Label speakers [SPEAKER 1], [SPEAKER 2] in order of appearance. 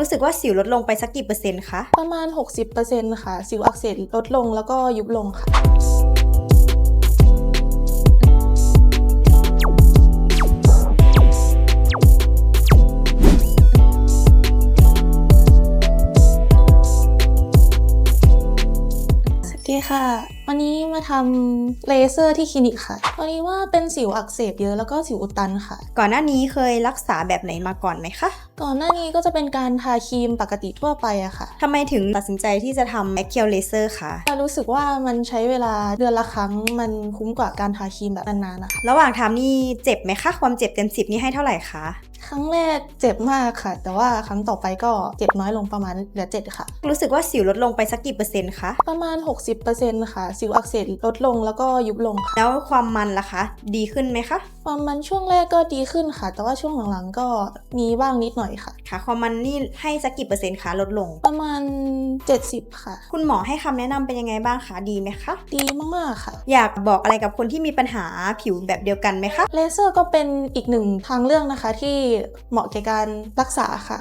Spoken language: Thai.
[SPEAKER 1] รู้สึกว่าสิวลดลงไปสักกี่เปอร์เซ็นต์คะ
[SPEAKER 2] ประมาณ 60%ค่ะ สิวอักเสบลดลงแล้วก็ยุบลงค่ะ ดีค่ะ วันนี้มาทำเลเซอร์ที่คลินิกค่ะวันนี้ว่าเป็นสิวอักเสบเยอะแล้วก็สิวอุดตันค่ะ
[SPEAKER 1] ก่อนหน้านี้เคยรักษาแบบไหนมาก่อนไหมคะ
[SPEAKER 2] ก่อนหน้านี้ก็จะเป็นการทาครีมปกติทั่วไปอะค่ะ
[SPEAKER 1] ทำไมถึงตัดสินใจที่จะทำแมคเคียวเลเซอร์คะ
[SPEAKER 2] แต่รู้สึกว่ามันใช้เวลาเดือนละครั้งมันคุ้มกว่าการทาครีมแบบนานๆนะคะ
[SPEAKER 1] ระหว่างทำนี่เจ็บไหมคะ ความเจ็บเต็มสิบนี่ให้เท่าไหร่คะ
[SPEAKER 2] ค รั้งแรกเจ็บมากค่ะ แต่ว่าครั้งต่อไปก็เจ็บน้อยลงประมาณเหลือเจ็ดค่ะ
[SPEAKER 1] รู้สึกว่าสิวลดลงไปสักกี่เปอร์เซ็นต์คะ
[SPEAKER 2] ประมาณ 60%ค่ะ สิวอักเสบลดลงแล้วก็ยุบลงค่ะ
[SPEAKER 1] แล้วความมันล่ะคะ ดีขึ้นไหมคะ
[SPEAKER 2] ความมันช่วงแรกก็ดีขึ้นค่ะ แต่ว่าช่วงหลังๆก็มีบ้างนิดหน่อยค่ะ
[SPEAKER 1] ค่ะ ความมันนี่ให้สักกี่เปอร์เซ็นต์คะลดลง
[SPEAKER 2] ประมาณ 70 ค่ะ
[SPEAKER 1] คุณหมอให้คำแนะนำเป็นยังไงบ้างคะดีไหมคะ
[SPEAKER 2] ดีมากๆค่ะ
[SPEAKER 1] อยากบอกอะไรกับคนที่มีปัญหาผิวแบบเดียวกันไหมคะ
[SPEAKER 2] เลเซอร์ก็เป็นอีกหนึ่งทางเลือกนะคะที่เหมาะแก่การรักษาค่ะ